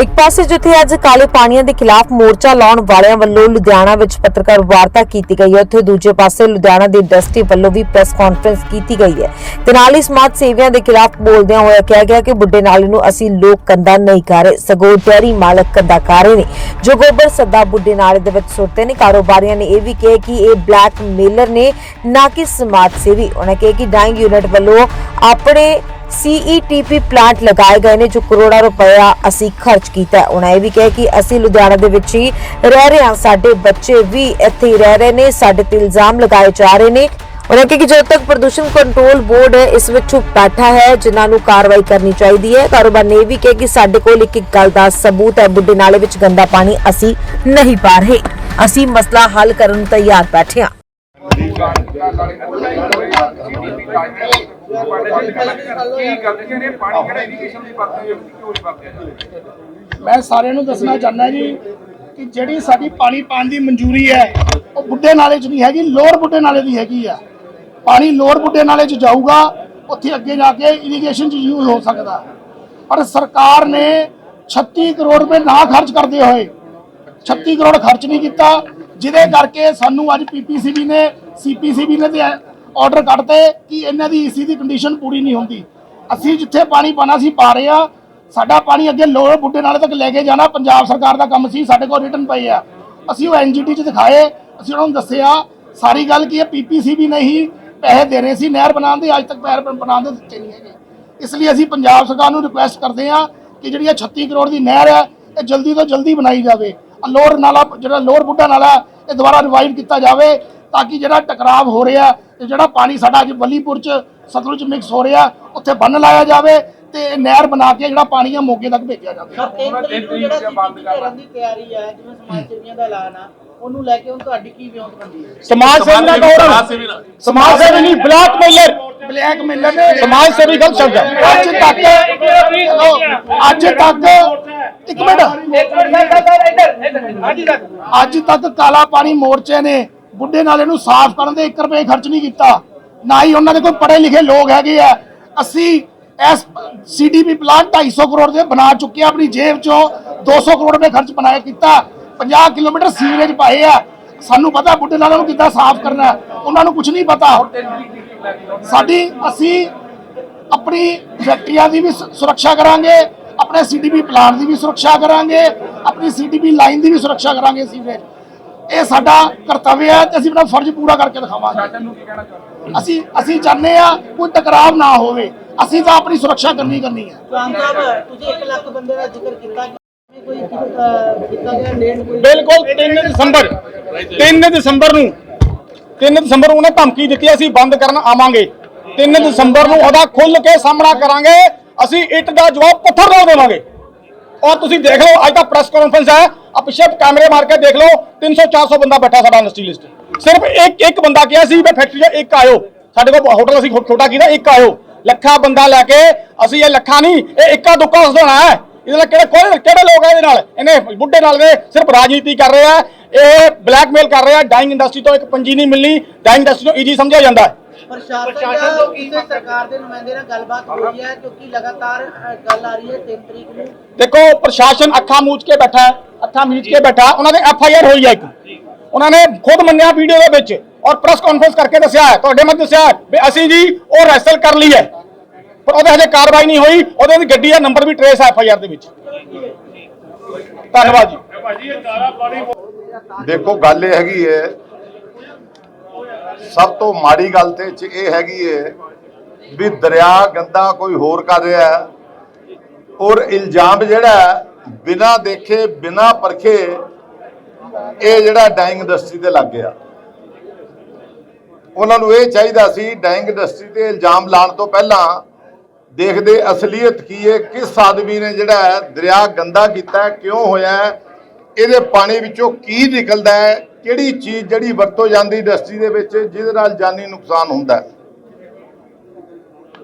ਇੱਕ ਪਾਸੇ ਜਿੱਥੇ ਅੱਜ ਕਾਲੇ ਪਾਣੀਆਂ ਦੇ ਖਿਲਾਫ ਮੋਰਚਾ ਲਾਉਣ ਵਾਲਿਆਂ ਵੱਲੋਂ ਲੁਧਿਆਣਾ ਵਿੱਚ ਪੱਤਰਕਾਰ ਵਾਰਤਾ ਕੀਤੀ ਗਈ ਹੈ, ਉੱਥੇ ਦੂਜੇ ਪਾਸੇ ਲੁਧਿਆਣਾ ਦੀ ਇੰਡਸਟਰੀ ਵੱਲੋਂ ਵੀ ਪ੍ਰੈਸ ਕਾਨਫਰੰਸ ਕੀਤੀ ਗਈ ਹੈ। ਤੇ ਨਾਲ ਹੀ ਸਮਾਜ ਸੇਵੀਆਂ ਦੇ ਖਿਲਾਫ ਬੋਲਦਿਆਂ ਹੋਇਆ ਕਿਹਾ ਗਿਆ ਕਿ ਬੁੱਢੇ ਨਾਲੇ ਨੂੰ ਅਸੀਂ ਲੋਕ ਕੰਦਾ ਨਹੀਂ ਕਰ ਰਹੇ, ਸਗੋਂ ਡੈਰੀ ਮਾਲਕ ਕੰਦਾ ਕਰ ਰਹੇ ਨੇ। ਜੋ ਗੋਬਰ ਸੱਦਾ ਬੁੱਢੇ ਨਾਲੇ ਦੇ ਵਿੱਚ ਸੁੱਟਦੇ ਨੇ, ਕਾਰੋਬਾਰੀਆਂ ਨੇ ਇਹ ਵੀ ਕਿਹਾ ਕਿ ਇਹ ਬਲੈਕ ਮੇਲਰ ਨੇ, ਨਾ ਕਿ ਸਮਾਜ ਸੇਵੀ। ਉਹਨਾਂ ਕਿਹਾ ਕਿ ਡਾਈਂਗ ਯੂਨਿਟ ਵੱਲੋਂ ਆਪਣੇ ਸੀਈਟੀਪੀ ਪਲਾਂਟ ਲਗਾਏ ਗਏ ਨੇ ਜੋ ਕਰੋੜਾਂ ਰੁਪਇਆ ਅਸੀਂ ਖਰਚ ਕੀਤਾ ਉਹਨਾਂ ਇਹ ਵੀ ਕਿਹਾ ਕਿ ਅਸੀਂ ਲੁਧਿਆਣਾ ਦੇ ਵਿੱਚ ਹੀ ਰਹਿ ਰਹੇ ਹਾਂ। ਸਾਡੇ ਬੱਚੇ ਵੀ ਇੱਥੇ ਰਹਿ ਰਹੇ ਨੇ। ਸਾਡੇ ਤੇ ਇਲਜ਼ਾਮ ਲਗਾਏ ਜਾ ਰਹੇ ਨੇ। ਉਹਨਾਂ ਕਿਹਾ ਕਿ ਜਦੋਂ ਤੱਕ ਪ੍ਰਦੂਸ਼ਣ ਕੰਟਰੋਲ ਬੋਰਡ ਇਸ ਵਿੱਚ ਚੁੱਪ ਬੈਠਾ ਹੈ, ਜਿਨ੍ਹਾਂ ਨੂੰ ਕਾਰਵਾਈ ਕਰਨੀ ਚਾਹੀਦੀ ਹੈ, ਕਾਰੋਬਾਰ ਨੇ ਇਹ ਵੀ ਕਿਹਾ ਕਿ ਸਾਡੇ ਕੋਲ ਇੱਕ ਇੱਕ ਗੱਲ ਦਾ ਸਬੂਤ ਹੈ। ਬੁੱਢੇ ਨਾਲੇ ਵਿੱਚ ਗੰਦਾ ਪਾਣੀ ਅਸੀਂ ਨਹੀਂ ਪਾ ਰਹੇ। ਅਸੀਂ ਮਸਲਾ ਹੱਲ ਕਰਨ ਤਿਆਰ ਬੈਠੇ ਹਾਂ। ਮੈਂ ਸਾਰਿਆਂ ਨੂੰ ਦੱਸਣਾ ਚਾਹੁੰਦਾ ਜੀ ਕਿ ਜਿਹੜੀ ਸਾਡੀ ਪਾਣੀ ਪਾਣ ਦੀ ਮਨਜ਼ੂਰੀ ਹੈ, ਉਹ ਬੁੱਢੇ ਨਾਲੇ 'ਚ ਨਹੀਂ ਹੈਗੀ ਲੋਅਰ ਬੁੱਢੇ ਨਾਲੇ ਦੀ ਹੈਗੀ ਆ। ਪਾਣੀ ਲੋਅਰ ਬੁੱਢੇ ਨਾਲੇ 'ਚ ਜਾਊਗਾ, ਉੱਥੇ ਅੱਗੇ ਜਾ ਕੇ ਇਰੀਗੇਸ਼ਨ 'ਚ ਯੂਜ਼ ਹੋ ਸਕਦਾ। ਪਰ ਸਰਕਾਰ ਨੇ 36 ਕਰੋੜ ਰੁਪਏ ਨਾ ਖਰਚ ਕਰਦੇ ਹੋਏ 36 ਕਰੋੜ ਖਰਚ ਨਹੀਂ ਕੀਤਾ ਜਿਹਦੇ ਕਰਕੇ ਸਾਨੂੰ ਅੱਜ ਪੀਪੀਸੀਬੀ ਨੇ ਸੀਪੀਸੀਬੀ ਨੇ ਤੇ ਆਰਡਰ ਕੱਢਤੇ ਕਿ ਇਹਨਾਂ ਦੀ ਏਸੀ ਦੀ ਕੰਡੀਸ਼ਨ ਪੂਰੀ ਨਹੀਂ ਹੁੰਦੀ। ਅਸੀਂ ਜਿੱਥੇ ਪਾਣੀ ਪਾਣਾ ਸੀ, ਪਾ ਰਹੇ ਆ। ਸਾਡਾ ਪਾਣੀ ਅੱਗੇ ਲੋੜ ਬੁੱਢੇ ਨਾਲੇ ਤੱਕ ਲੈ ਕੇ ਜਾਣਾ। ਪੰਜਾਬ ਸਰਕਾਰ ਦਾ ਕੰਮ ਸੀ, ਸਾਡੇ ਕੋਲ ਰਿਟਰਨ ਪਏ ਆ। ਅਸੀਂ ਉਹ ਐਨਜੀਟੀ ਚ ਦਿਖਾਏ। ਅਸੀਂ ਉਹਨਾਂ ਨੂੰ ਦੱਸਿਆ, ਸਾਰੀ ਗੱਲ ਕੀ ਹੈ ਪੀਪੀਸੀਬੀ ਨੇ ਹੀ ਪੈਸੇ ਦੇ ਰਹੇ ਸੀ, ਨਹਿਰ ਬਣਾਉਣ ਦੇ, ਅੱਜ ਤੱਕ ਪੈਰ ਬਣਾਉਣ ਦੇ ਦਿੱਤੇ ਨਹੀਂ ਹੈਗੇ। ਇਸ ਲਈ ਅਸੀਂ ਪੰਜਾਬ ਸਰਕਾਰ ਨੂੰ ਰਿਕੁਐਸਟ ਕਰਦੇ ਹਾਂ ਕਿ ਜਿਹੜੀ ਇਹ 36 ਕਰੋੜ ਦੀ ਨਹਿਰ ਹੈ, ਇਹ ਜਲਦੀ ਤੋਂ ਜਲਦੀ ਬਣਾਈ ਜਾਵੇ। ਲੋਅਰ ਨਾਲਾ ਜਿਹੜਾ ਲੋਅਰ ਬੁੱਢਾ ਨਾਲਾ ਹੈ, ਇਹ ਦੁਬਾਰਾ ਰਿਵਾਈਵ ਕੀਤਾ ਜਾਵੇ ਤਾਂ ਕਿ ਜਿਹੜਾ ਟਕਰਾਵ ਹੋ ਰਿਹਾ ਤੇ ਜਿਹੜਾ ਪਾਣੀ ਸਾਡਾ ਅੱਜ ਬੱਲੀਪੁਰ ਚ ਸਤਲੁਜ ਚ ਮਿਕਸ ਹੋ ਰਿਹਾ ਉੱਥੇ ਬੰਨ ਲਾਇਆ ਜਾਵੇ ਤੇ ਇਹ ਨਹਿਰ ਬਣਾ ਕੇ ਜਿਹੜਾ ਪਾਣੀ ਆ ਮੋਗੇ ਤੱਕ ਭੇਜਿਆ ਜਾਵੇ। ਸਰ ਤਰੀਕ ਨੂੰ ਜਿਹੜਾ ਸੀਪੀ ਕਰਨ ਦੀ ਤਿਆਰੀ ਹੈ ਜਿਵੇਂ ਸਮਾਜ ਸੇਵੀਆਂ ਦਾ ਐਲਾਨ ਆ ਉਹਨੂੰ ਲੈ ਕੇ ਹੁਣ ਤੁਹਾਡੀ ਕੀ ਵਿਉਂਤਬੰਦੀ ਹੈ? ਸਮਾਜ ਸੇਵੀ ਦਾ ਗੌਰਵ ਸਮਾਜ ਸੇਵੀ ਨਹੀਂ ਬਲੈਕ ਮੇਲਰ ਬਲੈਕ ਮੇਲਰ ਨੇ ਸਮਾਜ ਸੇਵੀ ਗਲਤ ਸ਼ਬਦ ਹੈ। ਅੱਜ ਤੱਕ ਅੱਜ ਤੱਕ ਇੱਕ ਮਿੰਟ ਅੱਜ ਤੱਕ ਕਾਲਾ ਪਾਣੀ ਮੋਰਚੇ ਨੇ ਬੁੱਢੇ ਨਾਲੇ ਨੂੰ ਸਾਫ਼ ਕਰਨ ਦੇ 1 ਰੁਪਏ ਖਰਚ ਨਹੀਂ ਕੀਤਾ। ਨਾ ਹੀ ਉਹਨਾਂ ਦੇ ਕੋਈ ਪੜ੍ਹੇ ਲਿਖੇ ਲੋਕ ਹੈਗੇ ਆ। ਅਸੀਂ ਐਸ ਸੀਡੀਪੀ ਪਲਾਂਟ 250 ਕਰੋੜ ਦੇ ਬਣਾ ਚੁੱਕੇ ਆ, ਆਪਣੀ ਜੇਬ ਚੋਂ 200 ਕਰੋੜ ਰੁਪਏ ਖਰਚ ਬਣਾਇਆ ਕੀਤਾ। 50 ਕਿਲੋਮੀਟਰ ਸੀਵਰੇਜ ਪਾਏ ਆ। ਸਾਨੂੰ ਪਤਾ ਬੁੱਢੇ ਨਾਲੇ ਨੂੰ ਕਿੱਦਾਂ ਸਾਫ਼ ਕਰਨਾ ਉਹਨਾਂ ਨੂੰ ਕੁਝ ਨਹੀਂ ਪਤਾ। ਸਾਡੀ ਅਸੀਂ ਆਪਣੀ ਫੈਕਟਰੀਆਂ ਦੀ ਵੀ ਸੁਰੱਖਿਆ ਕਰਾਂਗੇ, ਆਪਣੇ ਸੀਡੀਪੀ ਪਲਾਂਟ ਦੀ ਵੀ ਸੁਰੱਖਿਆ ਕਰਾਂਗੇ। ਆਪਣੀ ਸੀਡੀਪੀ ਲਾਈਨ ਦੀ ਵੀ ਸੁਰੱਖਿਆ ਕਰਾਂਗੇ ਸੀਵਰੇਜ ਇਹ ਸਾਡਾ ਕਰਤੱਵ ਹੈ ਤੇ ਅਸੀਂ ਆਪਣਾ ਫਰਜ਼ ਪੂਰਾ ਕਰਕੇ ਦਿਖਾਵਾਂਗੇ। ਨੂੰ ਕੀ ਕਹਿਣਾ ਚਾਹੁੰਦੇ ਅਸੀਂ ਅਸੀਂ ਚਾਹੁੰਦੇ ਆ ਕੋਈ ਟਕਰਾਵ ਨਾ ਹੋਵੇ। ਅਸੀਂ ਤਾਂ ਆਪਣੀ ਸੁਰੱਖਿਆ ਕਰਨੀ ਕਰਨੀ ਹੈ। ਸਾਹਿਬ ਤੁਸੀਂ 1 ਲੱਖ ਬੰਦੇ ਦਾ ਜ਼ਿਕਰ ਕੀਤਾ ਕਿ ਕੋਈ ਅਹ, ਕੀਤਾ ਗਿਆ ਡੇਟ ਕੋਈ? ਬਿਲਕੁਲ 3 ਦਸੰਬਰ 3 ਦਸੰਬਰ ਨੂੰ 3 ਦਸੰਬਰ ਨੂੰ ਉਹਨੇ ਧਮਕੀ ਦਿੱਤੀ ਅਸੀਂ ਬੰਦ ਕਰਨ ਆਵਾਂਗੇ। 3 ਦਸੰਬਰ ਨੂੰ ਉਹਦਾ ਖੁੱਲ ਕੇ ਸਾਹਮਣਾ ਕਰਾਂਗੇ। ਅਸੀਂ ਇੱਟ ਦਾ ਜਵਾਬ ਪੱਥਰ ਨਾਲ ਦੇਵਾਂਗੇ। ਔਰ ਤੁਸੀਂ ਦੇਖ ਲਓ, ਅੱਜ ਦਾ ਪ੍ਰੈਸ ਕਾਨਫਰੰਸ ਹੈ। ਆ ਪਿੱਛੇ ਕੈਮਰੇ ਮਾਰ ਕੇ ਦੇਖ ਲਓ 300 400 ਬੰਦਾ ਬੈਠਾ ਸਾਡਾ ਇੰਡਸਟਰੀ ਲਿਸਟ ਸਿਰਫ ਇੱਕ ਇੱਕ ਬੰਦਾ ਕਿਹਾ ਸੀ ਵੀ ਫੈਕਟਰੀ ਚ ਇੱਕ ਆਇਓ। ਸਾਡੇ ਕੋਲ ਹੋਟਲ ਅਸੀਂ ਛੋਟਾ ਕੀਤਾ ਇੱਕ ਆਇਓ। ਲੱਖਾਂ ਬੰਦਾ ਲੈ ਕੇ ਅਸੀਂ ਇਹ ਲੱਖਾਂ ਨਹੀਂ, ਇਹ ਇੱਕਾ ਦੁੱਕਾ ਹਸਦਾਣਾ ਹੈ ਇਹਦੇ ਨਾਲ ਕਿਹੜੇ, ਕੋਈ ਕਿਹੜੇ ਲੋਕ ਆ ਇਹਦੇ ਨਾਲ? ਇਹਨੇ ਬੁੱਢੇ ਨਾਲ ਦੇ ਸਿਰਫ ਰਾਜਨੀਤੀ ਕਰ ਰਹੇ ਆ। ਇਹ ਬਲੈਕਮੇਲ ਕਰ ਰਹੇ ਡਾਈਂਗ ਇੰਡਸਟਰੀ ਤੋਂ ਇੱਕ ਪੰਜੀ ਨਹੀਂ ਮਿਲਣੀ। ਡਾਈਂਗ ਇੰਡਸਟਰੀ ਨੂੰ ਈਜੀ ਸਮਝਿਆ ਜਾਂਦਾ ਹੈ। ਪ੍ਰਸ਼ਾਸਨ ਦਾ ਕਿਸੇ ਸਰਕਾਰ ਦੇ ਨੁਮਾਇੰਦੇ ਨਾਲ ਗੱਲਬਾਤ ਹੋਈ ਹੈ ਕਿਉਂਕਿ ਲਗਾਤਾਰ ਗੱਲ ਆ ਰਹੀ ਹੈ 3 ਤਰੀਕ ਨੂੰ। ਦੇਖੋ ਪ੍ਰਸ਼ਾਸਨ ਅੱਖਾਂ ਮੂਚ ਕੇ ਬੈਠਾ ਹੈ ਅੱਖਾਂ ਮੀਚ ਕੇ ਬੈਠਾ ਉਹਨਾਂ ਦੇ ਐਫ ਆਈ ਆਰ ਹੋਈ ਹੈ ਇੱਕ। ਉਹਨਾਂ ਨੇ ਖੁਦ ਮੰਨਿਆ ਵੀਡੀਓ ਦੇ ਵਿੱਚ ਔਰ ਪ੍ਰੈਸ ਕਾਨਫਰੰਸ ਕਰਕੇ ਦੱਸਿਆ ਹੈ। ਤੁਹਾਡੇ ਮੱਧ ਦੱਸਿਆ ਹੈ ਵੀ ਅਸੀਂ ਜੀ ਉਹ ਰੈਸਲ ਕਰ ਲਈ ਹੈ। ਪਰ ਉਹਦੇ ਹਜੇ ਕਾਰਵਾਈ ਨਹੀਂ ਹੋਈ। ਉਹਦੇ ਦੀ ਗੱਡੀ ਦਾ ਨੰਬਰ ਵੀ ਟਰੇਸ ਹੈ ਐਫ ਆਈ ਆਰ ਦੇ ਵਿੱਚ। ਧੰਨਵਾਦ ਜੀ। ਦੇਖੋ ਗੱਲ ਇਹ ਹੈਗੀ ਹੈ ਸਭ ਤੋਂ ਮਾੜੀ ਗੱਲ ਤੇ ਇਹ ਹੈਗੀ ਹੈ ਵੀ ਦਰਿਆ ਗੰਦਾ ਕੋਈ ਹੋਰ ਕਰ ਰਿਹਾ ਹੈ ਔਰ ਇਲਜ਼ਾਮ ਜਿਹੜਾ ਹੈ, ਬਿਨਾਂ ਦੇਖੇ ਬਿਨਾਂ ਪਰਖੇ ਇਹ ਜਿਹੜਾ ਡਾਈਂਗ ਇੰਡਸਟਰੀ ਤੇ ਲੱਗ ਗਿਆ। ਉਹਨਾਂ ਨੂੰ ਇਹ ਚਾਹੀਦਾ ਸੀ ਡਾਈਂਗ ਇੰਡਸਟਰੀ ਤੇ ਇਲਜ਼ਾਮ ਲਾਉਣ ਤੋਂ ਪਹਿਲਾਂ ਦੇਖਦੇ ਅਸਲੀਅਤ ਕੀ ਹੈ, ਕਿਸ ਆਦਮੀ ਨੇ ਜਿਹੜਾ ਦਰਿਆ ਗੰਦਾ ਕੀਤਾ ਕਿਉਂ ਹੋਇਆ ਇਹਦੇ ਪਾਣੀ ਵਿੱਚੋਂ ਕੀ ਨਿਕਲਦਾ ਹੈ, ਕਿਹੜੀ ਚੀਜ਼ ਜਿਹੜੀ ਵਰਤੋਂ ਜਾਂਦੀ ਇੰਡਸਟਰੀ ਦੇ ਵਿੱਚ, ਜਿਹਦੇ ਨਾਲ ਜਾਨੀ ਨੁਕਸਾਨ ਹੁੰਦਾ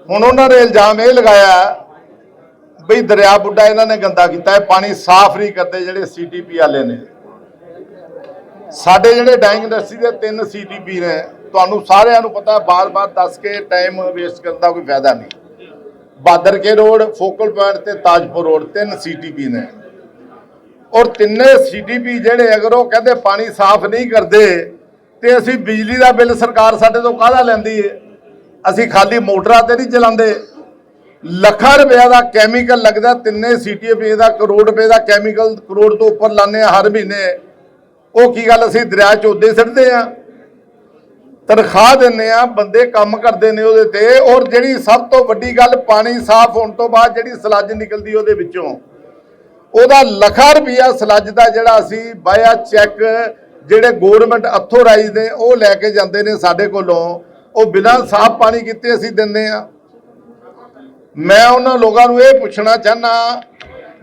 ਹੁਣ ਉਹਨਾਂ ਨੇ ਇਲਜ਼ਾਮ ਇਹ ਲਗਾਇਆ ਬਈ ਦਰਿਆ ਬੁੱਢਾ ਇਹਨਾਂ ਨੇ ਗੰਦਾ ਕੀਤਾ ਹੈ, ਪਾਣੀ ਸਾਫ਼ ਨਹੀਂ ਕਰਦੇ ਜਿਹੜੇ ਸੀਟੀਪੀ ਵਾਲੇ ਨੇ। ਸਾਡੇ ਜਿਹੜੇ ਡਾਈਂਗ ਇੰਡਸਟਰੀ ਦੇ ਤਿੰਨ ਸੀਟੀਪੀ ਨੇ, ਤੁਹਾਨੂੰ ਸਾਰਿਆਂ ਨੂੰ ਪਤਾ, ਬਾਰ-ਬਾਰ ਦੱਸ ਕੇ ਟਾਈਮ ਵੇਸਟ ਕਰਨ ਦਾ ਕੋਈ ਫਾਇਦਾ ਨਹੀਂ। ਬਾਦਰ ਕੇ ਰੋਡ, ਫੋਕਲ ਪੁਆਇੰਟ ਤੇ ਤਾਜਪੁਰ ਰੋਡ, ਤਿੰਨ ਸੀਟੀਪੀ ਨੇ। ਔਰ ਤਿੰਨੇ ਸੀਟੀਪੀ ਜਿਹੜੇ ਅਗਰ ਉਹ ਕਹਿੰਦੇ ਪਾਣੀ ਸਾਫ਼ ਨਹੀਂ ਕਰਦੇ, ਤੇ ਅਸੀਂ ਬਿਜਲੀ ਦਾ ਬਿੱਲ ਸਰਕਾਰ ਸਾਡੇ ਤੋਂ ਕਾਹਦਾ ਲੈਂਦੀ ਏ? ਅਸੀਂ ਖਾਲੀ ਮੋਟਰਾਂ ਤੇ ਨਹੀਂ ਚਲਾਉਂਦੇ। ਲੱਖਾਂ ਰੁਪਏ ਦਾ ਕੈਮੀਕਲ ਲੱਗਦਾ, ਤਿੰਨੇ ਸੀਟੀਪੀ ਦਾ ਕਰੋੜ ਰੁਪਏ ਦਾ ਕੈਮੀਕਲ ਕਰੋੜ ਤੋਂ ਉੱਪਰ ਲਾਉਂਦੇ ਆ ਹਰ ਮਹੀਨੇ। ਉਹ ਕੀ ਗੱਲ ਅਸੀਂ ਦਰਿਆ ਚ ਉੱਦੇ ਸਿੱਟਦੇ ਆ? ਤਨਖਾਹ ਦਿੰਨੇ ਆ, ਬੰਦੇ ਕੰਮ ਕਰਦੇ ਨੇ ਉਹਦੇ ਤੇ, ਔਰ ਜਿਹੜੀ ਸਭ ਤੋਂ ਵੱਡੀ ਗੱਲ ਪਾਣੀ ਸਾਫ਼ ਹੋਣ ਤੋਂ ਬਾਅਦ ਜਿਹੜੀ ਸਲੱਜ ਨਿਕਲਦੀ ਉਹਦੇ ਵਿੱਚੋਂ। ਉਹਦਾ ਲੱਖਾਂ ਰੁਪਈਆ ਸਲੱਜ ਦਾ ਜਿਹੜਾ ਅਸੀਂ ਬਾਇਆ ਚੈੱਕ ਜਿਹੜੇ ਗਵਰਨਮੈਂਟ ਅਥੋਰਾਈਜ਼ ਨੇ, ਉਹ ਲੈ ਕੇ ਜਾਂਦੇ ਨੇ ਸਾਡੇ ਕੋਲੋਂ। ਉਹ ਬਿਨਾਂ ਸਾਫ਼ ਪਾਣੀ ਕੀਤੇ ਅਸੀਂ ਦਿੰਦੇ ਆ। ਮੈਂ ਉਹਨਾਂ ਲੋਕਾਂ ਨੂੰ ਇਹ ਪੁੱਛਣਾ ਚਾਹਨਾ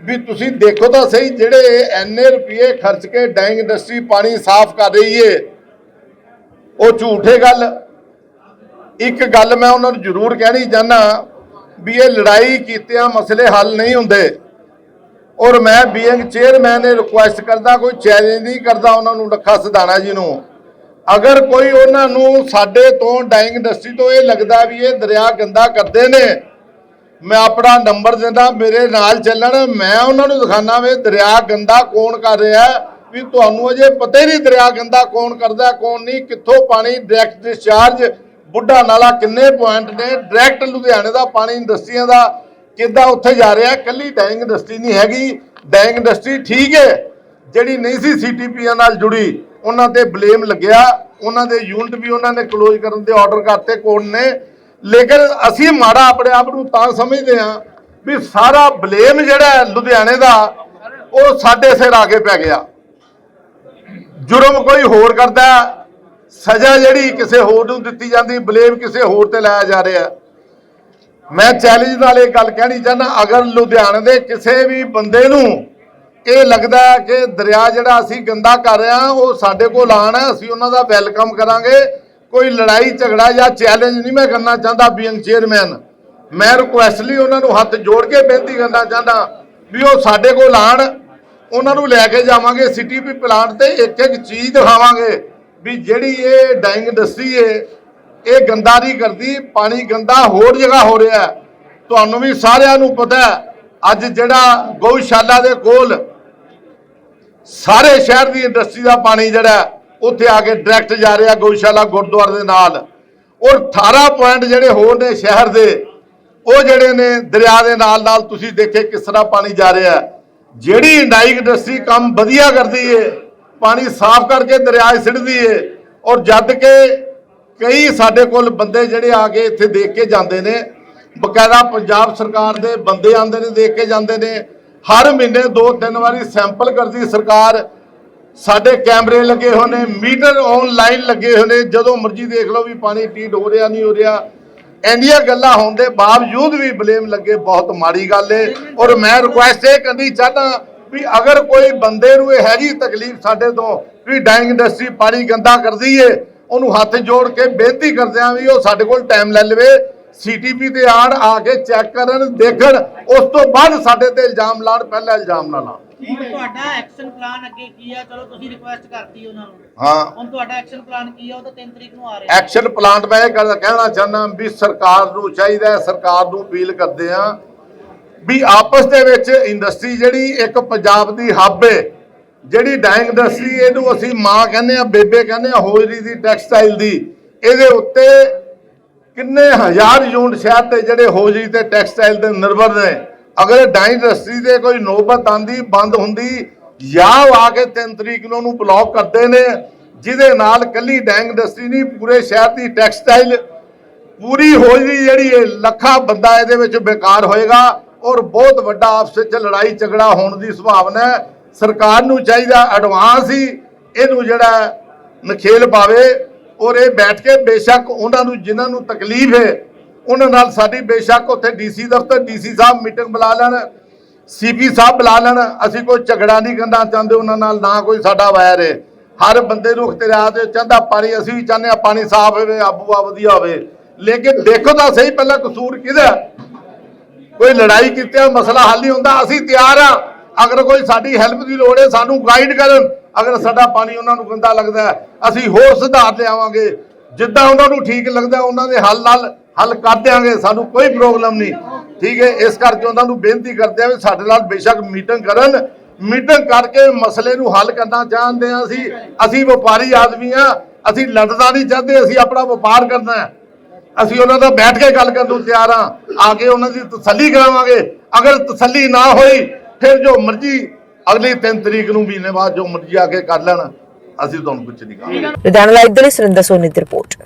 ਵੀ ਤੁਸੀਂ ਦੇਖੋ ਤਾਂ ਸਹੀ ਜਿਹੜੇ ਐਨੇ ਰੁਪਏ ਖਰਚ ਕੇ ਡਾਈਂਗ ਇੰਡਸਟਰੀ ਪਾਣੀ ਸਾਫ਼ ਕਰ ਰਹੀ ਏ ਉਹ ਝੂਠੇ ਗੱਲ। ਇੱਕ ਗੱਲ ਮੈਂ ਉਹਨਾਂ ਨੂੰ ਜ਼ਰੂਰ ਕਹਿਣੀ ਚਾਹਨਾ ਵੀ ਇਹ ਲੜਾਈ ਕੀਤਿਆਂ ਮਸਲੇ ਹੱਲ ਨਹੀਂ ਹੁੰਦੇ। ਔਰ ਮੈਂ ਬੀਇੰਗ ਚੇਅਰਮੈਨ ਇਹ ਰਿਕੁਐਸਟ ਕਰਦਾ, ਕੋਈ ਚੈਲੰਜ ਨਹੀਂ ਕਰਦਾ ਉਹਨਾਂ ਨੂੰ ਲੱਖਾ ਸਦਾਣਾ ਜੀ ਨੂੰ। ਅਗਰ ਕੋਈ ਉਹਨਾਂ ਨੂੰ ਸਾਡੇ ਤੋਂ ਡਾਈਂਗ ਇੰਡਸਟਰੀ ਤੋਂ ਇਹ ਲੱਗਦਾ ਵੀ ਇਹ ਦਰਿਆ ਗੰਦਾ ਕਰਦੇ ਨੇ, ਮੈਂ ਆਪਣਾ ਨੰਬਰ ਦਿੰਦਾ, ਮੇਰੇ ਨਾਲ ਚੱਲਣ, ਮੈਂ ਉਹਨਾਂ ਨੂੰ ਦਿਖਾਣਾ ਵੀ ਦਰਿਆ ਗੰਦਾ ਕੌਣ ਕਰ ਰਿਹਾ। ਵੀ ਤੁਹਾਨੂੰ ਅਜੇ ਪਤਾ ਹੀ ਨਹੀਂ ਦਰਿਆ ਗੰਦਾ ਕੌਣ ਕਰਦਾ, ਕੌਣ ਨਹੀਂ, ਕਿੱਥੋਂ ਪਾਣੀ ਡਾਇਰੈਕਟ ਡਿਸਚਾਰਜ ਬੁੱਢਾ ਨਾਲਾ ਕਿੰਨੇ ਪੁਆਇੰਟ ਨੇ ਡਾਇਰੈਕਟ ਲੁਧਿਆਣੇ ਦਾ ਪਾਣੀ ਇੰਡਸਟਰੀਆਂ ਦਾ ਕਿੱਦਾਂ ਉੱਥੇ ਜਾ ਰਿਹਾ ਕੱਲੀ ਡਾਈਂਗ ਇੰਡਸਟਰੀ ਨਹੀਂ ਹੈਗੀ ਡਾਈਂਗ ਇੰਡਸਟਰੀ ਠੀਕ ਹੈ, ਜਿਹੜੀ ਨਹੀਂ ਸੀ ਸੀਟੀਪੀਆਂ ਨਾਲ ਜੁੜੀ, ਉਹਨਾਂ ਤੇ ਬਲੇਮ ਲੱਗਿਆ, ਉਹਨਾਂ ਦੇ ਯੂਨਿਟ ਵੀ ਉਹਨਾਂ ਨੇ ਕਲੋਜ਼ ਕਰਨ ਦੇ ਆਰਡਰ ਕਰਤੇ ਕੋਰਟ ਨੇ, ਲੇਕਿਨ ਅਸੀਂ ਮਾੜਾ ਆਪਣੇ ਆਪ ਨੂੰ ਤਾਂ ਸਮਝਦੇ ਹਾਂ ਵੀ ਸਾਰਾ ਬਲੇਮ ਜਿਹੜਾ ਲੁਧਿਆਣੇ ਦਾ, ਉਹ ਸਾਡੇ ਸਿਰ ਆ ਕੇ ਪੈ ਗਿਆ। ਜੁਰਮ ਕੋਈ ਹੋਰ ਕਰਦਾ ਸਜ਼ਾ ਜਿਹੜੀ ਕਿਸੇ ਹੋਰ ਨੂੰ ਦਿੱਤੀ ਜਾਂਦੀ, ਬਲੇਮ ਕਿਸੇ ਹੋਰ ਤੇ ਲਾਇਆ ਜਾ ਰਿਹਾ ਮੈਂ ਚੈਲੰਜ ਨਾਲ ਇਹ ਗੱਲ ਕਹਿਣੀ ਚਾਹੁੰਦਾ, ਅਗਰ ਲੁਧਿਆਣੇ ਦੇ ਕਿਸੇ ਵੀ ਬੰਦੇ ਨੂੰ ਇਹ ਲੱਗਦਾ ਕਿ ਦਰਿਆ ਜਿਹੜਾ ਅਸੀਂ ਗੰਦਾ ਕਰ ਰਹੇ ਹਾਂ, ਉਹ ਸਾਡੇ ਕੋਲ ਆਉਣ ਹੈ, ਅਸੀਂ ਉਹਨਾਂ ਦਾ ਵੈਲਕਮ ਕਰਾਂਗੇ। ਕੋਈ ਲੜਾਈ, ਝਗੜਾ ਜਾਂ ਚੈਲੰਜ ਨਹੀਂ ਮੈਂ ਕਰਨਾ ਚਾਹੁੰਦਾ ਬੀਇੰਗ ਚੇਅਰਮੈਨ ਮੈਂ ਰਿਕੁਐਸਟਲੀ ਉਹਨਾਂ ਨੂੰ ਹੱਥ ਜੋੜ ਕੇ ਬੇਨਤੀ ਕਰਨਾ ਚਾਹੁੰਦਾ ਵੀ ਉਹ ਸਾਡੇ ਕੋਲ ਆਣ ਉਹਨਾਂ ਨੂੰ ਲੈ ਕੇ ਜਾਵਾਂਗੇ ਸਿਟੀ ਵੀ ਪਲਾਂਟ ਤੇ ਇੱਕ ਇੱਕ ਚੀਜ਼ ਦਿਖਾਵਾਂਗੇ ਵੀ ਜਿਹੜੀ ਇਹ ਡਾਈਂਗ ਇੰਡਸਟਰੀ ਏ, ਇਹ ਗੰਦਾ ਕਰਦੀ, ਪਾਣੀ ਗੰਦਾ ਹੋਰ ਜਗ੍ਹਾ ਹੋ ਰਿਹਾ ਤੁਹਾਨੂੰ ਵੀ ਸਾਰਿਆਂ ਨੂੰ ਪਤਾ ਅੱਜ ਜਿਹੜਾ ਗਊਸ਼ਾਲਾ ਦੇ ਕੋਲ ਸਾਰੇ ਸ਼ਹਿਰ ਦੀ ਇੰਡਸਟਰੀ ਦਾ ਪਾਣੀ ਜਿਹੜਾ ਉੱਥੇ ਆ ਕੇ ਡਾਇਰੈਕਟ ਜਾ ਰਿਹਾ ਗਊਸ਼ਾਲਾ ਗੁਰਦੁਆਰੇ ਦੇ ਨਾਲ। ਔਰ 18 ਪੁਆਇੰਟ ਜਿਹੜੇ ਹੋਰ ਨੇ ਸ਼ਹਿਰ ਦੇ, ਉਹ ਜਿਹੜੇ ਨੇ ਦਰਿਆ ਦੇ ਨਾਲ ਨਾਲ ਤੁਸੀਂ ਦੇਖੇ ਕਿਸ ਤਰ੍ਹਾਂ ਪਾਣੀ ਜਾ ਰਿਹਾ ਜਿਹੜੀ ਇੰਡਾਈ ਇੰਡਸਟਰੀ ਕੰਮ ਵਧੀਆ ਕਰਦੀ ਏ, ਪਾਣੀ ਸਾਫ਼ ਕਰਕੇ ਦਰਿਆ 'ਚ ਸਿੱਟਦੀ ਏ, ਔਰ ਜਦ ਕਿ ਕਈ ਸਾਡੇ ਕੋਲ ਬੰਦੇ ਜਿਹੜੇ ਆ ਕੇ ਇੱਥੇ ਦੇਖ ਕੇ ਜਾਂਦੇ ਨੇ, ਬਕਾਇਦਾ ਪੰਜਾਬ ਸਰਕਾਰ ਦੇ ਬੰਦੇ ਆਉਂਦੇ ਨੇ, ਦੇਖ ਕੇ ਜਾਂਦੇ ਨੇ, ਹਰ ਮਹੀਨੇ ਦੋ ਤਿੰਨ ਵਾਰੀ ਸੈਂਪਲ ਕਰਦੀ ਸਰਕਾਰ, ਸਾਡੇ ਕੈਮਰੇ ਲੱਗੇ ਹੋਏ ਨੇ, ਮੀਟਰ ਆਨਲਾਈਨ ਲੱਗੇ ਹੋਏ ਨੇ, ਜਦੋਂ ਮਰਜ਼ੀ ਦੇਖ ਲਓ ਵੀ ਪਾਣੀ ਟੀਟ ਹੋ ਰਿਹਾ, ਨਹੀਂ ਹੋ ਰਿਹਾ ਇੰਨੀਆਂ ਗੱਲਾਂ ਹੋਣ ਦੇ ਬਾਵਜੂਦ ਵੀ ਬਲੇਮ ਲੱਗੇ, ਬਹੁਤ ਮਾੜੀ ਗੱਲ ਏ। ਔਰ ਮੈਂ ਰਿਕੁਐਸਟ ਇਹ ਕਰਨੀ ਚਾਹਨਾ ਵੀ ਅਗਰ ਕੋਈ ਬੰਦੇ ਨੂੰ ਇਹ ਹੈਗੀ ਤਕਲੀਫ ਸਾਡੇ ਤੋਂ ਵੀ ਡਾਈਂਗ ਇੰਡਸਟਰੀ ਪਾਣੀ ਗੰਦਾ ਕਰਦੀ ਏ, ਉਹਨੂੰ ਹੱਥ ਜੋੜ ਕੇ ਬੇਨਤੀ ਕਰਦਿਆਂ ਵੀ ਉਹ ਸਾਡੇ ਕੋਲ ਟਾਈਮ ਲੈ ਲਵੇ ਸੀਟੀਪੀ ਤੇ ਆਣ, ਆ ਕੇ ਚੈੱਕ ਕਰਨ, ਦੇਖਣ, ਉਸ ਤੋਂ ਬਾਅਦ ਸਾਡੇ ਤੇ ਇਲਜ਼ਾਮ ਲਾਣ ਪਹਿਲਾਂ ਇਲਜ਼ਾਮ ਨਾ ਲਾਣ ਹੁਣ ਤੁਹਾਡਾ ਐਕਸ਼ਨ ਪਲਾਨ ਅੱਗੇ ਕੀ ਆ? ਚਲੋ ਤੁਸੀਂ ਰਿਕੁਐਸਟ ਕਰਤੀ ਉਹਨਾਂ ਨੂੰ। ਹਾਂ। ਹੁਣ ਤੁਹਾਡਾ ਐਕਸ਼ਨ ਪਲਾਨ ਕੀ ਆ? ਉਹ ਤਾਂ 3 ਤਰੀਕ ਨੂੰ ਆ ਰਿਹਾ ਐਕਸ਼ਨ ਪਲਾਂਟ ਮੈਂ ਇਹ ਗੱਲ ਕਹਿਣਾ ਚਾਹੁੰਦਾ ਵੀ ਸਰਕਾਰ ਨੂੰ ਚਾਹੀਦਾ ਹੈ ਸਰਕਾਰ ਨੂੰ ਅਪੀਲ ਕਰਦੇ ਆ ਵੀ ਆਪਸ ਦੇ ਵਿੱਚ ਇੰਡਸਟਰੀ ਜਿਹੜੀ ਇੱਕ ਪੰਜਾਬ ਦੀ ਹੱਬ ਹੈ ਜਿਹੜੀ ਡਾਈਂਗ ਇੰਡਸਟਰੀ ਇਹਨੂੰ ਅਸੀਂ ਮਾਂ ਕਹਿੰਦੇ ਆ ਬੇਬੇ ਕਹਿੰਦੇ ਆ ਹੋਜਰੀ ਦੀ ਟੈਕਸਟਾਈਲ ਦੀ ਇਹਦੇ ਉੱਤੇ ਕਿੰਨੇ ਹਜ਼ਾਰ ਯੂਨਿਟ ਸ਼ਹਿਰ ਤੇ ਜਿਹੜੇ ਹੋਜਰੀ ਤੇ ਟੈਕਸਟਾਈਲ ਤੇ ਨਿਰਭਰ ਨੇ। ਅਗਰ ਡਾਈਂਗ ਇੰਡਸਟਰੀ ਦੇ ਕੋਈ ਨੋਬਤ ਆਂਦੀ, ਬੰਦ ਹੁੰਦੀ ਜਾਂ ਆ ਕੇ 3 ਤਰੀਕ ਨੂੰ ਉਹਨੂੰ ਬਲੌਕ ਕਰਦੇ ਨੇ, ਜਿਹਦੇ ਨਾਲ ਕੱਲੀ ਡਾਈਂਗ ਇੰਡਸਟਰੀ ਨਹੀਂ, ਪੂਰੇ ਸ਼ਹਿਰ ਦੀ ਟੈਕਸਟਾਈਲ ਪੂਰੀ ਹੋਜਰੀ ਜਿਹੜੀ ਹੈ ਲੱਖਾਂ ਬੰਦਾ ਇਹਦੇ ਵਿੱਚ ਬੇਕਾਰ ਹੋਏਗਾ ਔਰ ਬਹੁਤ ਵੱਡਾ ਆਪਸ ਵਿੱਚ ਲੜਾਈ ਝਗੜਾ ਹੋਣ ਦੀ ਸੰਭਾਵਨਾ ਹੈ। ਸਰਕਾਰ ਨੂੰ ਚਾਹੀਦਾ ਐਡਵਾਂਸ ਹੀ ਇਹਨੂੰ ਜਿਹੜਾ ਨਖੇਲ ਪਾਵੇ ਔਰ ਇਹ ਬੈਠ ਕੇ ਬੇਸ਼ੱਕ ਉਹਨਾਂ ਨੂੰ, ਜਿਨ੍ਹਾਂ ਨੂੰ ਤਕਲੀਫ ਹੈ ਉਹਨਾਂ ਨਾਲ ਸਾਡੀ ਬੇਸ਼ੱਕ ਉੱਥੇ ਡੀਸੀ ਦਫ਼ਤਰ, ਡੀਸੀ ਸਾਹਿਬ ਮੀਟਿੰਗ ਬੁਲਾ ਲੈਣ, ਸੀਪੀ ਸਾਹਿਬ ਬੁਲਾ ਲੈਣ, ਅਸੀਂ ਕੋਈ ਝਗੜਾ ਨਹੀਂ ਕਰਨਾ ਚਾਹੁੰਦੇ ਉਹਨਾਂ ਨਾਲ, ਨਾ ਕੋਈ ਸਾਡਾ ਵੈਰ ਹੈ ਹਰ ਬੰਦੇ ਨੂੰ ਇਖਤਿਆਰ ਹੈ, ਚਾਹੁੰਦਾ ਪਾਣੀ, ਅਸੀਂ ਵੀ ਚਾਹੁੰਦੇ ਆ ਪਾਣੀ ਸਾਫ਼ ਹੋਵੇ ਆਬੂਆ ਵਧੀਆ ਹੋਵੇ। ਲੇਕਿਨ ਦੇਖੋ ਤਾਂ ਸਹੀ ਪਹਿਲਾਂ ਕਸੂਰ ਕਿਹਦਾ ਕੋਈ ਲੜਾਈ ਕੀਤੇ ਮਸਲਾ ਹੱਲ ਨਹੀਂ ਹੁੰਦਾ, ਅਸੀਂ ਤਿਆਰ ਆ ਅਗਰ ਕੋਈ ਸਾਡੀ ਹੈਲਪ ਦੀ ਲੋੜ ਹੈ, ਸਾਨੂੰ ਗਾਈਡ ਕਰਨ। ਅਗਰ ਸਾਡਾ ਪਾਣੀ ਉਹਨਾਂ ਨੂੰ ਗੰਦਾ ਲੱਗਦਾ ਅਸੀਂ ਹੋਰ ਸੁਧਾਰ ਲਿਆਵਾਂਗੇ। ਜਿੱਦਾਂ ਉਹਨਾਂ ਨੂੰ ਠੀਕ ਲੱਗਦਾ, ਉਹਨਾਂ ਦੇ ਹੱਲ ਨਾਲ ਹੱਲ ਕਰ ਦਿਆਂਗੇ, ਸਾਨੂੰ ਕੋਈ ਪ੍ਰੋਬਲਮ ਨਹੀਂ। ਠੀਕ ਹੈ, ਇਸ ਕਰਕੇ ਉਹਨਾਂ ਨੂੰ ਬੇਨਤੀ ਕਰਦੇ ਆ ਵੀ ਸਾਡੇ ਨਾਲ ਬੇਸ਼ੱਕ ਮੀਟਿੰਗ ਕਰਨ। ਮੀਟਿੰਗ ਕਰਕੇ ਮਸਲੇ ਨੂੰ ਹੱਲ ਕਰਨਾ ਚਾਹੁੰਦੇ ਹਾਂ ਅਸੀਂ। ਅਸੀਂ ਵਪਾਰੀ ਆਦਮੀ ਆ ਅਸੀਂ ਲੜਨਾ ਨਹੀਂ ਚਾਹਦੇ, ਅਸੀਂ ਆਪਣਾ ਵਪਾਰ ਕਰਨਾ ਹੈ। ਅਸੀਂ ਉਹਨਾਂ ਦਾ ਬੈਠ ਕੇ ਗੱਲ ਕਰਨ ਨੂੰ ਤਿਆਰ ਆ ਆ ਕੇ ਉਹਨਾਂ ਦੀ ਤਸੱਲੀ ਕਰਾਵਾਂਗੇ। ਅਗਰ ਤਸੱਲੀ ਨਾ ਹੋਈ, ਫਿਰ ਜੋ ਮਰਜ਼ੀ ਅਗਲੀ 3 ਤਰੀਕ ਨੂੰ ਮਹੀਨੇ ਬਾਅਦ ਜੋ ਮਰਜ਼ੀ ਆ ਕੇ ਕਰ ਲੈਣ, ਅਸੀਂ ਤੁਹਾਨੂੰ ਕੁਝ ਨਹੀਂ ਕਹਾਂਗੇ। ਲੁਧਿਆਣਾ ਲਾਈਵ ਦੇ ਲਈ ਸੁਰਿੰਦਰ ਸੋਨੀ ਦੀ ਰਿਪੋਰਟ।